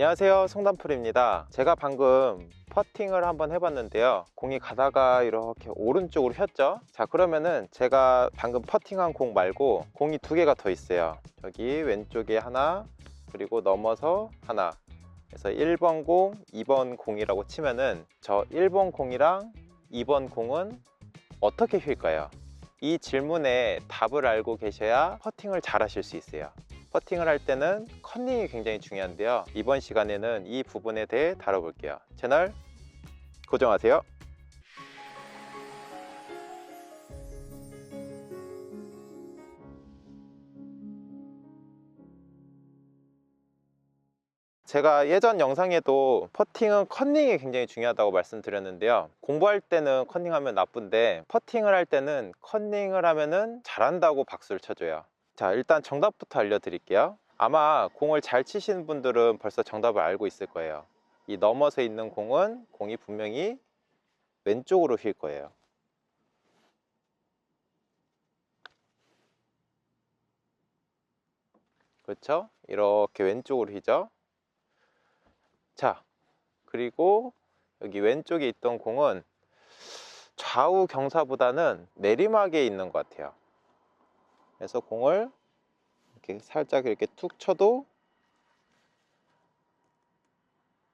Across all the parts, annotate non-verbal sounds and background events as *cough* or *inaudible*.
안녕하세요. 송단풀입니다. 제가 방금 퍼팅을 한번 해봤는데요. 공이 가다가 이렇게 오른쪽으로 휘었죠? 자 그러면은 제가 방금 퍼팅한 공 말고 공이 두 개가 더 있어요. 저기 왼쪽에 하나 그리고 넘어서 하나. 그래서 1번 공, 2번 공이라고 치면은 저 1번 공이랑 2번 공은 어떻게 휠까요? 이 질문에 답을 알고 계셔야 퍼팅을 잘 하실 수 있어요 퍼팅을 할 때는 컨닝이 굉장히 중요한데요. 이번 시간에는 이 부분에 대해 다뤄볼게요. 채널 고정하세요. 제가 예전 영상에도 퍼팅은 컨닝이 굉장히 중요하다고 말씀드렸는데요. 공부할 때는 컨닝하면 나쁜데 퍼팅을 할 때는 컨닝을 하면은 잘한다고 박수를 쳐줘요 자 일단 정답부터 알려드릴게요. 아마 공을 잘 치시는 분들은 벌써 정답을 알고 있을 거예요. 이 넘어서 있는 공은 공이 분명히 왼쪽으로 휠 거예요. 그렇죠? 이렇게 왼쪽으로 휘죠. 자 그리고 여기 왼쪽에 있던 공은 좌우 경사보다는 내리막에 있는 것 같아요 그래서 공을 이렇게 살짝 이렇게 툭 쳐도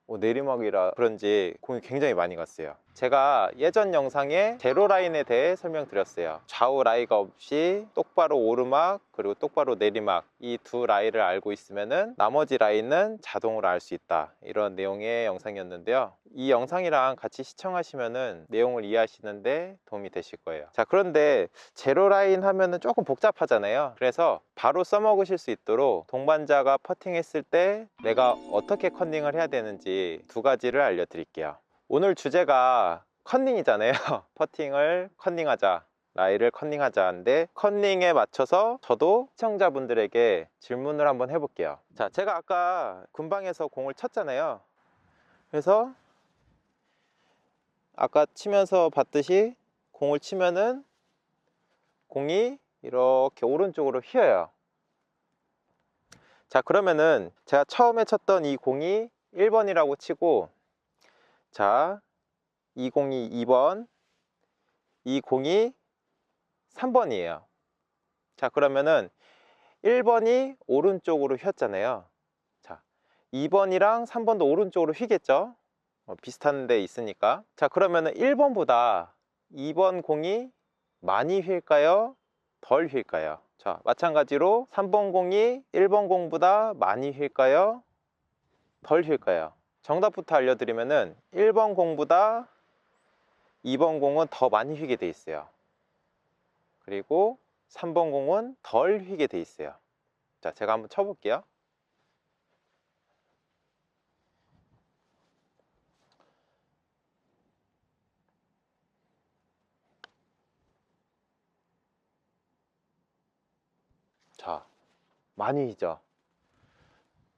뭐 내리막이라 그런지 공이 굉장히 많이 갔어요. 제가 예전 영상에 제로 라인에 대해 설명드렸어요. 좌우 라이가 없이 똑바로 오르막 그리고 똑바로 내리막 이 두 라이를 알고 있으면 은 나머지 라인은 자동으로 알 수 있다. 이런 내용의 영상이었는데요 이 영상이랑 같이 시청하시면은 내용을 이해하시는데 도움이 되실 거예요. 자 그런데 제로 라인 하면은 조금 복잡하잖아요. 그래서 바로 써먹으실 수 있도록 동반자가 퍼팅했을 때 내가 어떻게 컨닝을 해야 되는지 두 가지를 알려드릴게요. 오늘 주제가 컨닝이잖아요. *laughs* 퍼팅을 컨닝하자 라이를 컨닝하자인데 컨닝에 맞춰서 저도 시청자분들에게 질문을 한번 해볼게요. 자 제가 아까 군방에서 공을 쳤잖아요. 그래서 아까 치면서 봤듯이 공을 치면은 공이 이렇게 오른쪽으로 휘어요 자 그러면은 제가 처음에 쳤던 이 공이 1번이라고 치고 자, 이 공이 2번, 이 공이 3번이에요. 자, 그러면은 1번이 오른쪽으로 휘었잖아요. 자, 2번이랑 3번도 오른쪽으로 휘겠죠? 어, 비슷한 데 있으니까. 자, 그러면 은 1번보다 2번 공이 많이 휠까요? 덜 휠까요? 자, 마찬가지로 3번 공이 1번 공보다 많이 휠까요? 덜 휠까요? 정답부터 알려드리면 은 1번 공보다 2번 공은 더 많이 휘게 돼 있어요 그리고 3번 공은 덜 휘게 돼 있어요 자 제가 한번 쳐볼게요 자 많이 휘죠.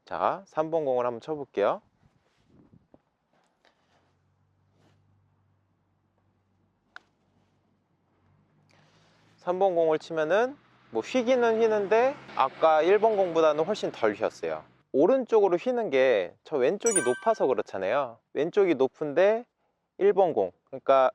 자 3번 공을 한번 쳐볼게요. 3번 공을 치면은 뭐 휘기는 휘는데 아까 1번 공보다는 훨씬 덜 휘었어요. 오른쪽으로 휘는 게 저 왼쪽이 높아서 그렇잖아요. 왼쪽이 높은데 1번 공. 그러니까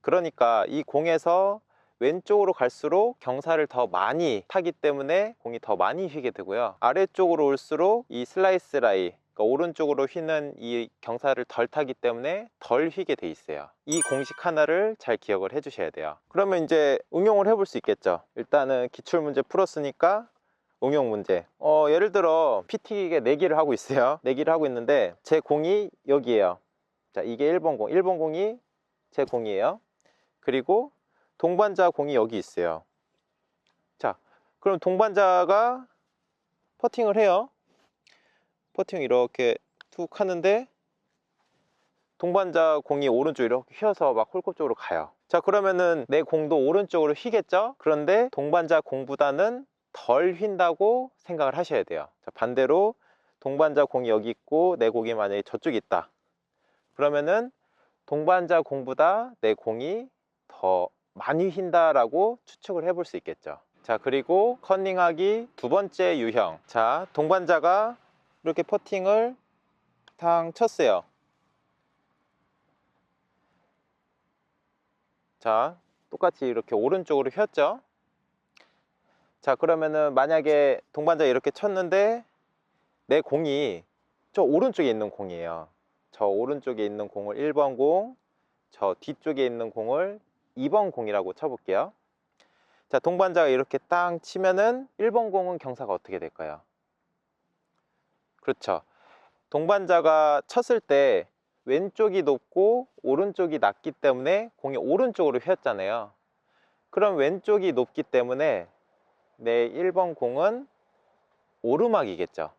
그러니까 이 공에서 왼쪽으로 갈수록 경사를 더 많이 타기 때문에 공이 더 많이 휘게 되고요. 아래쪽으로 올수록 이 슬라이스 라이 그러니까 오른쪽으로 휘는 이 경사를 덜 타기 때문에 덜 휘게 돼 있어요. 이 공식 하나를 잘 기억을 해 주셔야 돼요. 그러면 이제 응용을 해볼 수 있겠죠. 일단은 기출문제 풀었으니까 응용 문제. 어, 예를 들어 PT기에 내기를 하고 있어요. *laughs* 내기를 하고 있는데 제 공이 여기에요. 자 이게 1번 공. 1번 공이 제 공이에요. 그리고 동반자 공이 여기 있어요. 자 그럼 동반자가 퍼팅을 해요. 퍼팅 이렇게 툭 하는데 동반자 공이 오른쪽 이렇게 휘어서 막 홀컵 쪽으로 가요. 자 그러면은 내 공도 오른쪽으로 휘겠죠? 그런데 동반자 공보다는 덜 휜다고 생각을 하셔야 돼요. 자 반대로 동반자 공이 여기 있고 내 공이 만약에 저쪽에 있다. 그러면은 동반자 공보다 내 공이 더 많이 휜다 라고 추측을 해볼 수 있겠죠 자 그리고 컨닝하기 두 번째 유형 자 동반자가 이렇게 퍼팅을 탕 쳤어요. 자, 똑같이 이렇게 오른쪽으로 휘었죠? 자, 그러면은 만약에 동반자 이렇게 쳤는데 내 공이 저 오른쪽에 있는 공이에요. 저 오른쪽에 있는 공을 1번 공, 저 뒤쪽에 있는 공을 2번 공이라고 쳐볼게요. 자, 동반자가 이렇게 땅 치면은 1번 공은 경사가 어떻게 될까요? 그렇죠. 동반자가 쳤을 때 왼쪽이 높고 오른쪽이 낮기 때문에 공이 오른쪽으로 휘었잖아요. 그럼 왼쪽이 높기 때문에 내 1번 공은 오르막이겠죠.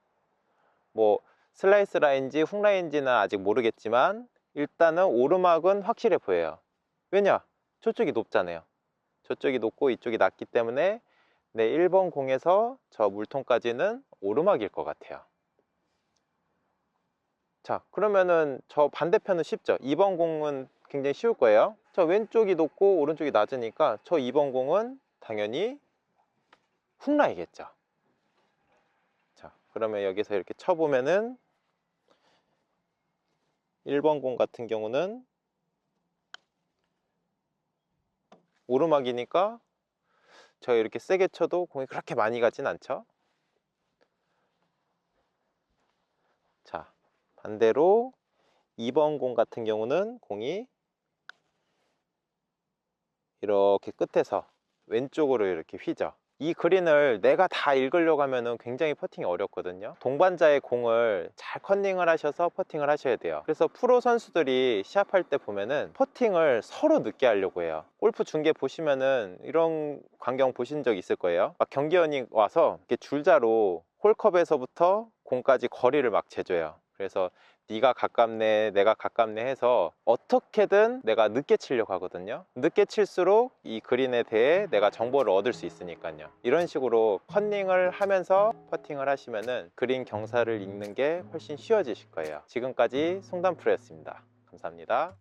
뭐 슬라이스 라인지 훅 라인지는 아직 모르겠지만 일단은 오르막은 확실해 보여요. 왜냐? 저쪽이 높잖아요. 저쪽이 높고 이쪽이 낮기 때문에 내 1번 공에서 저 물통까지는 오르막일 것 같아요. 자, 그러면은 저 반대편은 쉽죠? 2번 공은 굉장히 쉬울 거예요. 저 왼쪽이 높고 오른쪽이 낮으니까 저 2번 공은 당연히 훅라이겠죠. 자, 그러면 여기서 이렇게 쳐보면은 1번 공 같은 경우는 오르막이니까 제가 이렇게 세게 쳐도 공이 그렇게 많이 가진 않죠. 자, 반대로 2번 공 같은 경우는 공이 이렇게 끝에서 왼쪽으로 이렇게 휘죠. 이 그린을 내가 다 읽으려고 하면 굉장히 퍼팅이 어렵거든요. 동반자의 공을 잘 컨닝을 하셔서 퍼팅을 하셔야 돼요. 그래서 프로 선수들이 시합할 때 보면은 퍼팅을 서로 늦게 하려고 해요. 골프 중계 보시면은 이런 광경 보신 적 있을 거예요. 막 경기원이 와서 이렇게 줄자로 홀컵에서부터 공까지 거리를 막 재줘요. 그래서 네가 가깝네 내가 가깝네 해서 어떻게든 내가 늦게 치려고 하거든요. 늦게 칠수록 이 그린에 대해 내가 정보를 얻을 수 있으니까요. 이런 식으로 컨닝을 하면서 퍼팅을 하시면은 그린 경사를 읽는 게 훨씬 쉬워지실 거예요. 지금까지 송담프로였습니다. 감사합니다